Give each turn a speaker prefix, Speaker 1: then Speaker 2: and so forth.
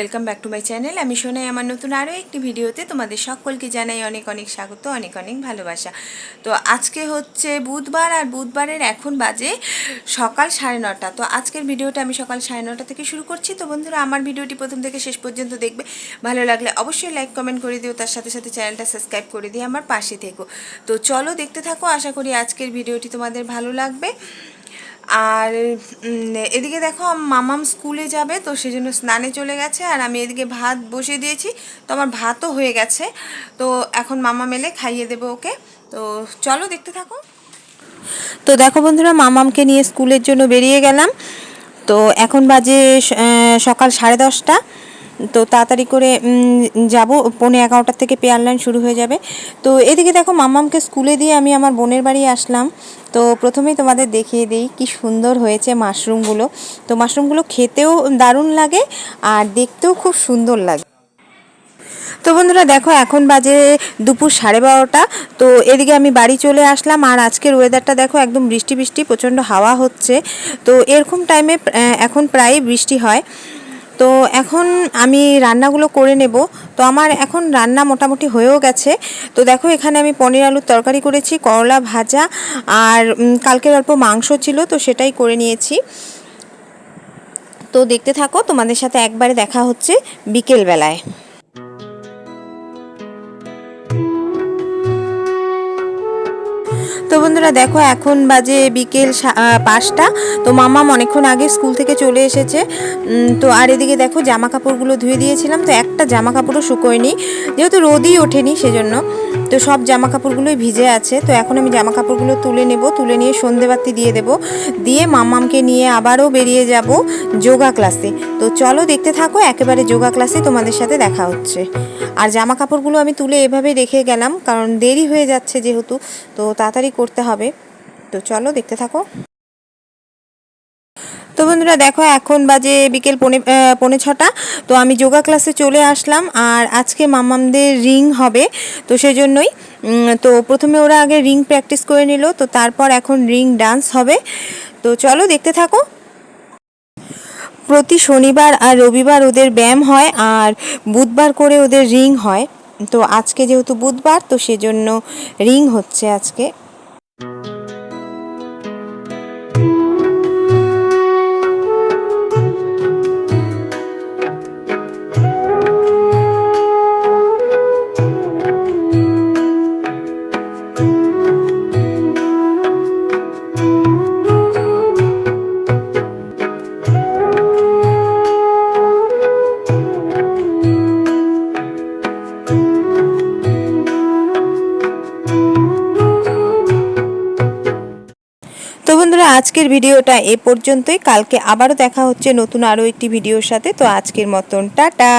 Speaker 1: Welcome back to my channel আমি শোনাই আমার নতুন আরও একটি ভিডিওতে তোমাদের সকলকে জানাই অনেক অনেক স্বাগত, অনেক অনেক ভালোবাসা। তো আজকে হচ্ছে বুধবার, আর বুধবারের এখন বাজে সকাল সাড়ে নটা। তো আজকের ভিডিওটা আমি সকাল সাড়ে নটা থেকে শুরু করছি। তো বন্ধুরা, আমার ভিডিওটি প্রথম থেকে শেষ পর্যন্ত দেখবে। ভালো লাগলে অবশ্যই লাইক কমেন্ট করে দিও। তার সাথে সাথে চ্যানেলটা সাবস্ক্রাইব করে দিয়ে আমার পাশে থেকো। তো চলো দেখতে থাকো। আশা করি আজকের ভিডিওটি তোমাদের ভালো লাগবে। আর এদিকে দেখো মামাম স্কুলে যাবে, তো সেই জন্য স্নানে চলে গেছে, আর আমি এদিকে ভাত বসিয়ে দিয়েছি, তো আমার ভাতও হয়ে গেছে, তো এখন মামা মেলে খাইয়ে দেবো ওকে, তো চলো দেখতে থাকো। তো দেখো বন্ধুরা, মামামকে নিয়ে স্কুলের জন্য বেরিয়ে গেলাম, তো এখন বাজে সকাল সাড়ে দশটা তো তাড়াতাড়ি করে যাব। পৌনে এগারোটার থেকে পেয়ার লাইন শুরু হয়ে যাবে। তো এদিকে দেখো মামামকে স্কুলে দিয়ে আমি আমার বোনের বাড়ি আসলাম। তো প্রথমেই তোমাদের দেখিয়ে দিই কি সুন্দর হয়েছে মাশরুমগুলো। তো মাশরুমগুলো খেতেও দারুণ লাগে আর দেখতেও খুব সুন্দর লাগে। তো বন্ধুরা দেখো, এখন বাজে দুপুর সাড়ে বারোটা। তো এদিকে আমি বাড়ি চলে আসলাম আর আজকের ওয়েদারটা দেখো একদম বৃষ্টি বৃষ্টি, প্রচণ্ড হাওয়া হচ্ছে। তো এরকম টাইমে এখন প্রায় বৃষ্টি হয়। তো এখন আমি রান্নাগুলো করে নেব। তো আমার এখন রান্না মোটামুটি হয়েও গেছে। তো দেখো, এখানে আমি পনির আলুর তরকারি করেছি, করলা ভাজা আর কালকের অল্প মাংস ছিল, তো সেটাই করে নিয়েছি। তো দেখতে থাকো, তোমাদের সাথে একবারে দেখা হচ্ছে বিকেলবেলায়। তো বন্ধুরা দেখো, এখন বাজে বিকেল পাঁচটা। তো মামা অনেকক্ষণ আগে স্কুল থেকে চলে এসেছে। তো আর এদিকে দেখো, জামা কাপড়গুলো ধুয়ে দিয়েছিলাম। তো একটা জামা কাপড়ও শুকোয়নি। যেহেতু রোদই ওঠেনি সেজন্য। তো সব জামা কাপড়গুলোই ভিজে আছে। তো এখন আমি জামা কাপড়গুলো তুলে নেব, তুলে নিয়ে সন্ধেবাতি দিয়ে দেব। দিয়ে মামামকে নিয়ে আবারও বেরিয়ে যাব যোগা ক্লাসে। তো চলো দেখতে থাকো, একেবারে যোগা ক্লাসে তোমাদের সাথে দেখা হচ্ছে। আর জামা কাপড়গুলো আমি তুলে এভাবে রেখে গেলাম, কারণ দেরি হয়ে যাচ্ছে যেহেতু, তো তাড়াতাড়ি করতে হবে। তো চলো দেখতে থাকো। তো বন্ধুরা দেখো, এখন বাজে বিকেল পনে পনে ছটা। তো আমি যোগা ক্লাসে চলে আসলাম, আর আজকে মামামদের রিং হবে, তো সেজন্যই তো প্রথমে ওরা আগে রিং প্র্যাকটিস করে নিল, তো তারপর এখন রিং ডান্স হবে। তো চলো দেখতে থাকো। প্রতি শনিবার আর রবিবার ওদের ব্যায়াম হয়, আর বুধবার করে ওদের রিং হয়। তো আজকে যেহেতু বুধবার, তো সেজন্য রিং হচ্ছে আজকে। আজকের ভিডিওটা এ পর্যন্তই। কালকে আবারও দেখা হচ্ছে নতুন আরও একটি ভিডিওর সাথে। তো আজকের মতন, টাটা।